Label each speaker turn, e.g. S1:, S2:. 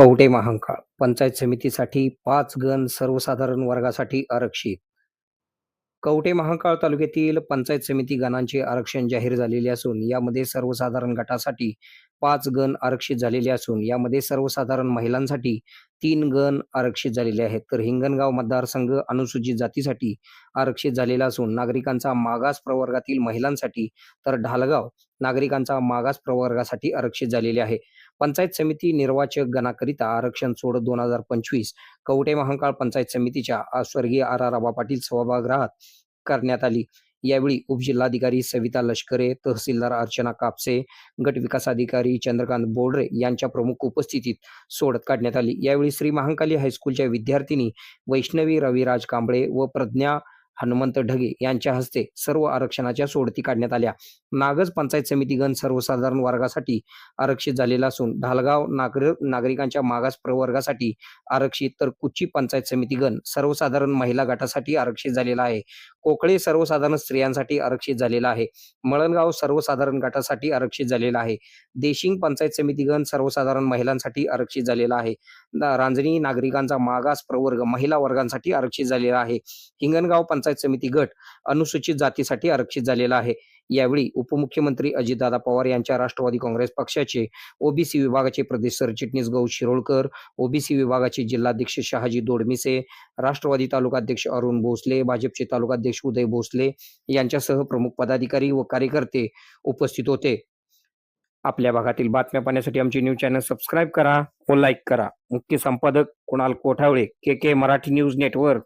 S1: Kavathe Mahankal. Panchayat समितीसाठी पाच गण सर्वसाधारण वर्गासाठी आरक्षित. कवटे महांकाळ तालुक्यातील पंचायत समिती गणांचे आरक्षण जाहीर झालेले असून यामध्ये सर्वसाधारण गटासाठी पाच गण आरक्षित झालेले असून यामध्ये सर्वसाधारण महिलांसाठी तीन गण आरक्षित झालेले आहेत. तर हिंगणगाव मतदारसंघ अनुसूचित जातीसाठी आरक्षित झालेला असून नागरिकांचा मागास प्रवर्गातील महिलांसाठी तर ढालगाव नागरिकांचा मागास प्रवर्गासाठी आरक्षित झालेले आहे. पंचायत समिती निर्वाचक गणाकरिता आरक्षण सोड दोन हजार पंचवीस कवटे महांकाळ पंचायत समितीच्या स्वर्गीय आर आर आबा पाटील सभागृहात करण्यात आली. यावेळी उपजिल्हाधिकारी सविता लष्करे तहसीलदार अर्चना कापसे गट विकास अधिकारी चंद्रकांत बोर्डरे यांच्या प्रमुख उपस्थितीत सोडत काढण्यात आली. यावेळी श्री महाकाली हायस्कूलच्या विद्यार्थिनी वैष्णवी रविराज कांबळे व प्रज्ञा हनुमंत ढगे यांच्या हस्ते सर्व आरक्षणाच्या सोडती काढण्यात आल्या. नागज पंचायत समितीगण सर्वसाधारण वर्गासाठी आरक्षित झालेला असून ढालगाव नागर नागरिकांच्या मागास प्रवर्गासाठी आरक्षित तर कुच्ची पंचायत समितीगण सर्वसाधारण महिला गटासाठी आरक्षित झालेला आहे. कोकळे सर्वसाधारण स्त्रियांसाठी आरक्षित झालेला आहे. मळणगाव सर्वसाधारण गटासाठी आरक्षित झालेला आहे. देशिंग पंचायत समितीगण सर्वसाधारण महिलांसाठी आरक्षित झालेला आहे. रांजणी नागरिकांचा मागास प्रवर्ग महिला वर्गांसाठी आरक्षित झालेला आहे. हिंगणगाव पंचायत समिती गट अनुसूचित जातीसाठी आरक्षित झालेला आहे. यावेळी उपमुख्यमंत्री अजितदादा पवार यांच्या राष्ट्रवादी काँग्रेस पक्षाचे ओबीसी विभागाचे प्रदेश सरचिटणीस गौ शिरोळकर ओबीसी विभागाचे जिल्हाध्यक्ष शहाजी दोडमिसे राष्ट्रवादी तालुकाध्यक्ष अरुण भोसले भाजपचे तालुकाध्यक्ष उदय भोसले यांच्यासह प्रमुख पदाधिकारी व कार्यकर्ते उपस्थित होते. आपल्या भागातील बातम्या पाहण्यासाठी आमचे न्यूज चॅनल सबस्क्राईब करा व लाईक करा. मुख्य संपादक Kunal Kothawale K K Marathi news network.